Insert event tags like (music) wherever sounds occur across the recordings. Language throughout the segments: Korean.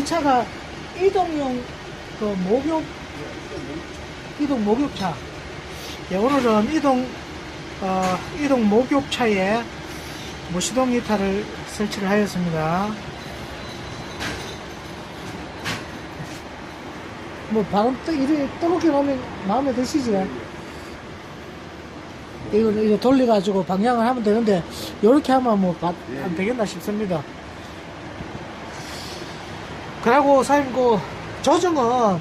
이 차가 이동용 그 목욕 이동 목욕차. 예, 오늘은 이동 어, 이동 목욕차에 무시동 히터를 설치를 하였습니다. 뭐 바람 뜨 이렇게 뜨겁게 놓으면 마음에 드시지? 이거 이거 돌려가지고 방향을 하면 되는데 이렇게 하면 뭐 안 되겠나 싶습니다. 그리고 사장님 그 조정은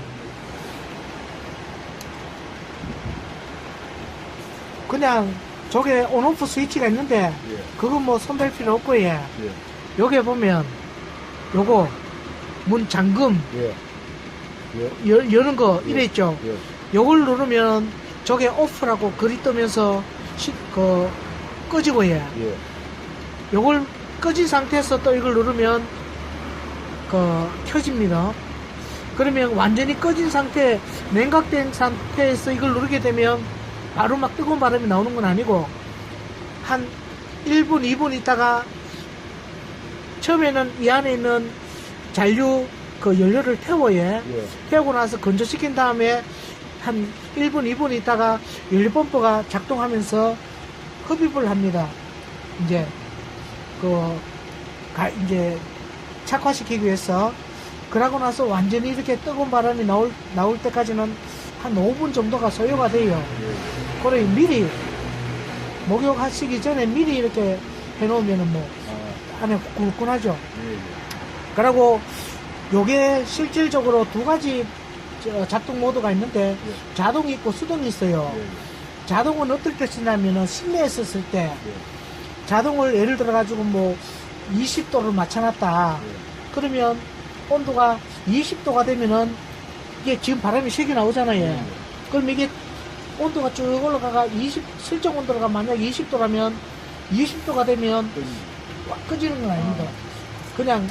그냥 저게 온오프 스위치가 있는데 예. 그건 뭐 손댈 필요 없고 예. 예. 여기에 보면 요거 문 잠금 예. 예. 열, 여는 거 이래 있죠. 예. 요걸 누르면 저게 오프라고 글이 뜨면서 시, 그 꺼지고 예. 예. 요걸 꺼진 상태에서 또 이걸 누르면 그 켜집니다. 그러면 완전히 꺼진 상태, 냉각된 상태에서 이걸 누르게 되면 바로 막 뜨거운 바람이 나오는 건 아니고 한 1분, 2분 있다가 처음에는 이 안에 있는 잔류 그 연료를 태워요. 예. 태우고 나서 건조시킨 다음에 한 1분, 2분 있다가 연료 펌프가 작동하면서 흡입을 합니다. 이제 그 가- 이제 착화시키기 위해서 그러고 나서 완전히 이렇게 뜨거운 바람이 나올 나올 때까지는 한 5분 정도가 소요가 돼요. 예. 그래 미리 목욕하시기 전에 미리 이렇게 해놓으면은 뭐 아. 안에. 예. 그리고 요게 실질적으로 두 가지 저 작동 모드가 있는데 예. 자동이 있고 수동이 있어요. 예. 자동은 어떨 때 쓰냐면은 실내에 썼을 때 예. 자동을 예를 들어 가지고 뭐 20도를 맞춰놨다. 예. 그러면 온도가 20도가 되면은 이게 지금 바람이 세게 나오잖아요. 예. 그럼 이게 온도가 쭉 올라가가 20 설정 온도가 만약 20도라면 20도가 되면 그, 꽉 꺼지는 건 아닙니다. 그냥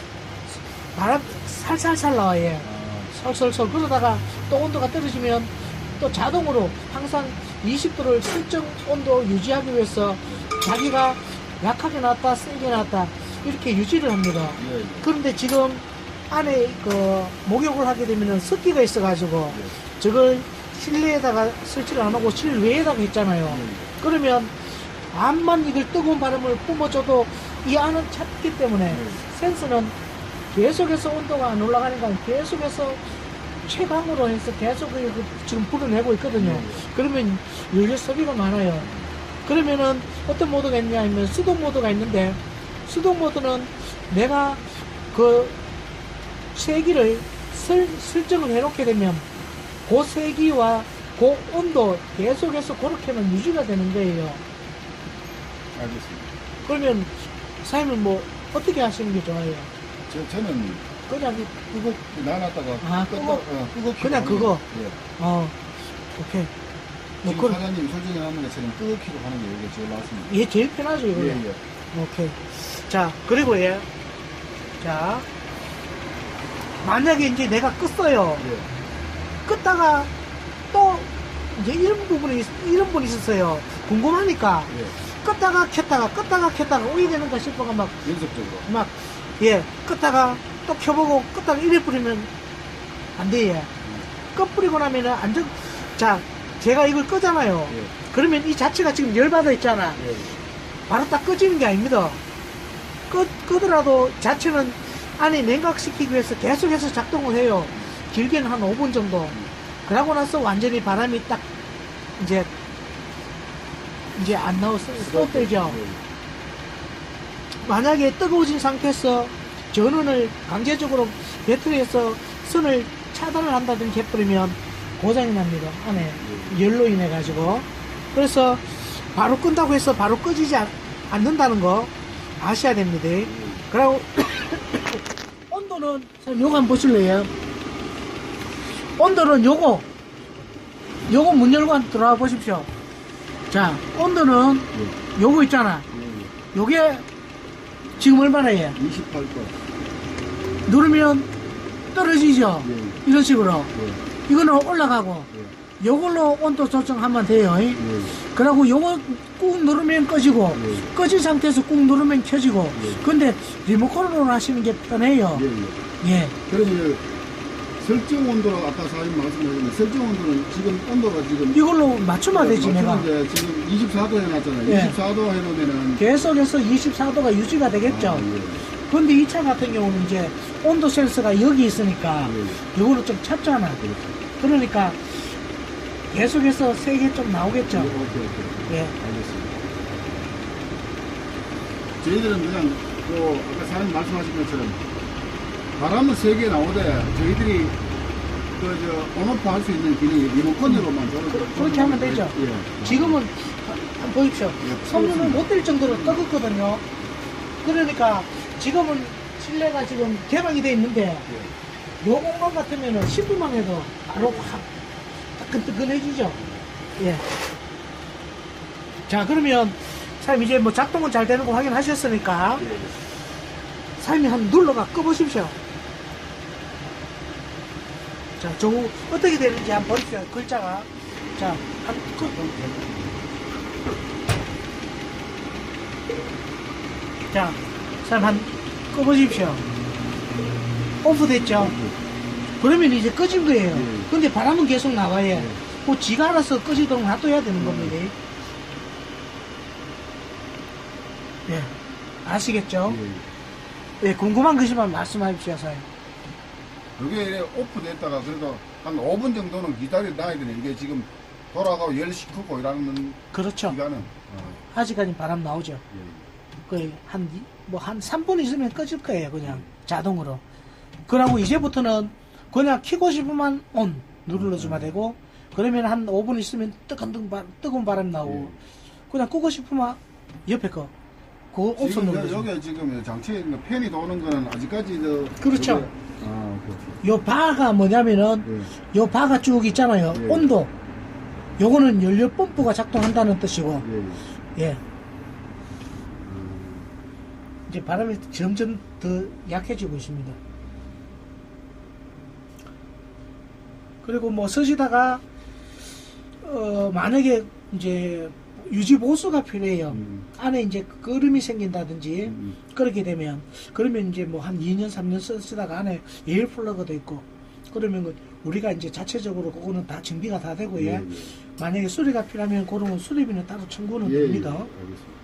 바람 살살살 나와요. 아. 솔솔솔 그러다가 또 온도가 떨어지면 또 자동으로 항상 20도를 설정 온도 유지하기 위해서 자기가 약하게 나왔다 세게 나왔다 이렇게 유지를 합니다. 예. 예. 그런데 지금 안에 그 목욕을 하게 되면은 습기가 있어가지고 예. 저걸 실내에다가 설치를 안 하고 실외에다가 했잖아요. 예. 그러면 암만 이걸 뜨거운 바람을 뿜어줘도 이 안은 찼기 때문에 예. 센서는 계속해서 온도가 안 올라가니까 계속해서 최강으로 해서 계속 그 지금 불어내고 있거든요. 예. 그러면 연료 소비가 많아요. 그러면은 어떤 모드가 있냐 하면 수동 모드가 있는데 수동 모드는 내가 그 세기를 설, 설정을 해놓게 되면 그 세기와 그 온도 계속해서 그렇게만 유지가 되는 거예요. 알겠습니다. 그러면 사장님은 뭐 어떻게 하시는 게 좋아요? 저, 저는 그냥 이- 이거 나눴다가 아, 끄- 그거? 어, 끄고 그냥 그거? 예. 어 오케이 뭐 지금 그 사장님 솔직히 하는 것처럼 끄고 키고 하는 게 이게 제일 낫습니다. 얘 제일 편하죠 이거 예, 는 예. 오케이 자 그리고 얘자 만약에 이제 내가 껐어요 예. 껐다가 또 이제 이런 부분이 있- 이런 분이 있었어요 궁금하니까 예. 껐다가 켰다가 껐다가 켰다가 우이 되는가 싶어가 막 연속적으로. 막, 예, 껐다가 또 켜보고 껐다가 이래 뿌리면 안 돼, 예. 꺼 뿌리고 나면은 안정, 자, 제가 이걸 끄잖아요. 예. 그러면 이 자체가 지금 열받아 있잖아. 예. 바로 딱 꺼지는 게 아닙니다. 끄, 끄더라도 자체는 안에 냉각시키기 위해서 계속해서 작동을 해요. 길게는 한 5분 정도. 그러고 나서 완전히 바람이 딱, 이제, 이제 안 나오서. 예. 만약에 뜨거워진 상태에서 전원을 강제적으로 배터리에서 선을 차단을 한다든지 해버리면 고장이 납니다. 안에 열로 인해 가지고. 그래서 바로 끈다고 해서 바로 꺼지지 않, 않는다는 거 아셔야 됩니다. 그리고 (coughs) 온도는 요거 한번 보실래요? 온도는 요거 요거 문 열고 한번 들어와 보십시오. 자 온도는 예. 요거 있잖아. 예. 요게 지금 얼마나 해? 28도. 누르면 떨어지죠? 예. 이런 식으로. 예. 이거는 올라가고, 예. 요걸로 온도 조정하면 돼요. 예. 그리고 요거 꾹 누르면 꺼지고 예. 꺼진 상태에서 꾹 누르면 켜지고 예. 근데 리모컨으로 하시는 게 편해요. 예, 예. 예. 그러면 설정 온도로 아까 사장님 말씀하셨는데 설정 온도는 지금 온도가 지금 이걸로 맞추면 되지 내가. 맞추는데 지금 24도 해놨잖아요. 예. 24도 해놓으면은 계속해서 24도가 유지가 되겠죠. 아, 예. 근데 이 차 같은 경우는 이제 온도 센서가 여기 있으니까 예. 이거를 좀 찾잖아. 그렇죠. 그러니까 계속해서 세게 좀 나오겠죠. 예, 오케이, 오케이. 예. 알겠습니다. 저희들은 그냥 그 아까 사장님 말씀하신 것처럼 바람은 세게 나오되 저희들이 그저 온오프 할 수 있는 기능이 리모컨으로만 저는 그- 그렇게 하면 되죠. 예. 지금은 한번 보십시오. 예, 성능은 못 될 정도로 뜨겁거든요. 그러니까 지금은 실내가 지금 개방이 돼 있는데 예. 요 공간 같으면은 10분만 해도 바로 확 따끈따끈해지죠. 예. 자, 그러면 사장님 이제 뭐 작동은 잘 되는 거 확인하셨으니까 예. 사장님이 한번 눌러가 꺼보십시오. 자, 저거 어떻게 되는지 한번 보십시오. 글자가. 자, 한, 끄, 자, 사장님 한 꺼보십시오. 오프 됐죠? 그러면 이제 꺼진 거예요. 예. 근데 바람은 계속 나와요. 예. 그 지가 알아서 꺼지도록 놔둬야 되는 겁니다. 예. 아시겠죠? 예. 예, 궁금한 거 있으면 말씀하십시오, 사장님. 이래 오프 됐다가 그래도 한 5분 정도는 기다려 놔야 되네. 이게 지금 돌아가고 열 식히고 이러는 그렇죠. 기간은. 어, 아직까지 바람 나오죠. 예. 거의 한, 이- 뭐, 한 3분 있으면 꺼질 거예요, 그냥. 자동으로. 그러고 이제부터는 그냥 키고 싶으면 온 눌러주면 되고, 그러면 한 5분 있으면 뜨거운, 바, 뜨거운 바람 나오고, 그냥 끄고 싶으면 옆에 거, 그거 옵션 지금 여- 눌러주면. 여기 지금 장치에 있는 팬이 도는 거는 아직까지 저 그렇죠. 여기- 아, 오케이, 요 바가 뭐냐면은, 오케이. 요 바가 쭉 있잖아요. 예. 온도. 요거는 연료 펌프가 작동한다는 뜻이고, 예. 예. 예. 이제 바람이 점점 더 약해지고 있습니다. 그리고 뭐 서시다가 어 만약에 이제 유지 보수가 필요해요. 음. 안에 이제 끄름이 생긴다든지 음. 그렇게 되면 그러면 이제 뭐 한 2년 3년 쓰다가 안에 에어 플러그도 있고 그러면 그 우리가 이제 자체적으로 그거는 다 정비가 다 되고 예. 예, 예. 만약에 수리가 필요하면 그런 건 수리비는 따로 청구는 예, 예. 됩니다. 알겠습니다.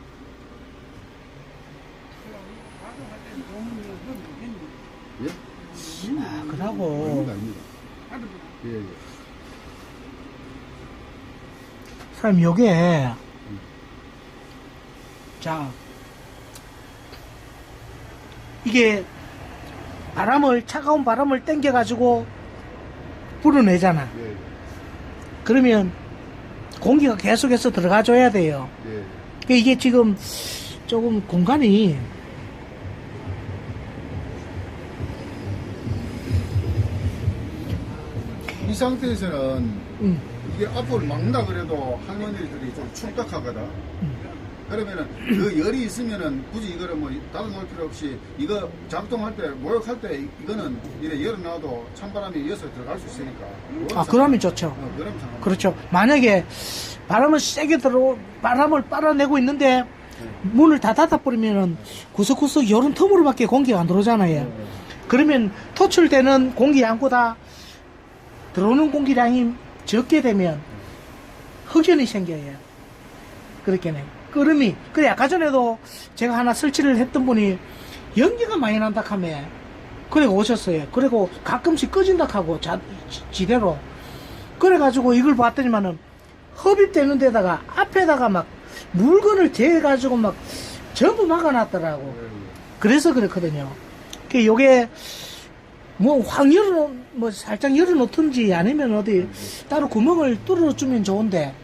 예? 아, 아닙니다, 그러고 아닙니다. 예, 예. 사장님 요게 자 이게 바람을 차가운 바람을 당겨 가지고 불어내잖아. 예, 예. 그러면 공기가 계속해서 들어가 줘야 돼요. 예. 그 이게 지금 조금 공간이 이 상태에서는 음, 이게 앞을 막는다 그래도 할머니들이 좀 축딱하거든. 음. 그러면은 그 열이 있으면은 굳이 이거를 뭐 놓을 필요 없이 이거 작동할 때 모욕할 때 이- 이거는 이래 열을 놔도 찬바람이 이어서 들어갈 수 있으니까. 아 그러면 좋죠. 어, 상관. 그렇죠. 만약에 바람을 세게 들어 바람을 빨아내고 있는데 문을 다 닫아버리면은 구석구석 요런 틈으로밖에 공기가 안 들어오잖아요. 그러면 토출되는 공기 양보다 들어오는 공기량이 적게 되면 흑연이 생겨요. 그렇게네. 끄름이. 그래, 아까 전에도 제가 하나 설치를 했던 분이 연기가 많이 난다 하며 그리고 오셨어요. 그리고 가끔씩 꺼진다 하고 자, 지- 지대로. 그래가지고 이걸 봤더니만은 흡입되는 데다가 앞에다가 막 물건을 대가지고 막 전부 막아놨더라고. 그래서 그렇거든요. 그 요게 뭐 확 열어 뭐 살짝 열어놓든지 아니면 어디 따로 구멍을 뚫어주면 좋은데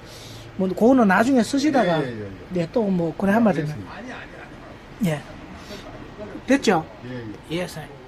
뭐 그거는 나중에 쓰시다가 예, 예, 예, 예. 네또 뭐 그래 알겠습니다. 예 됐죠? 예, 예. 예 사장님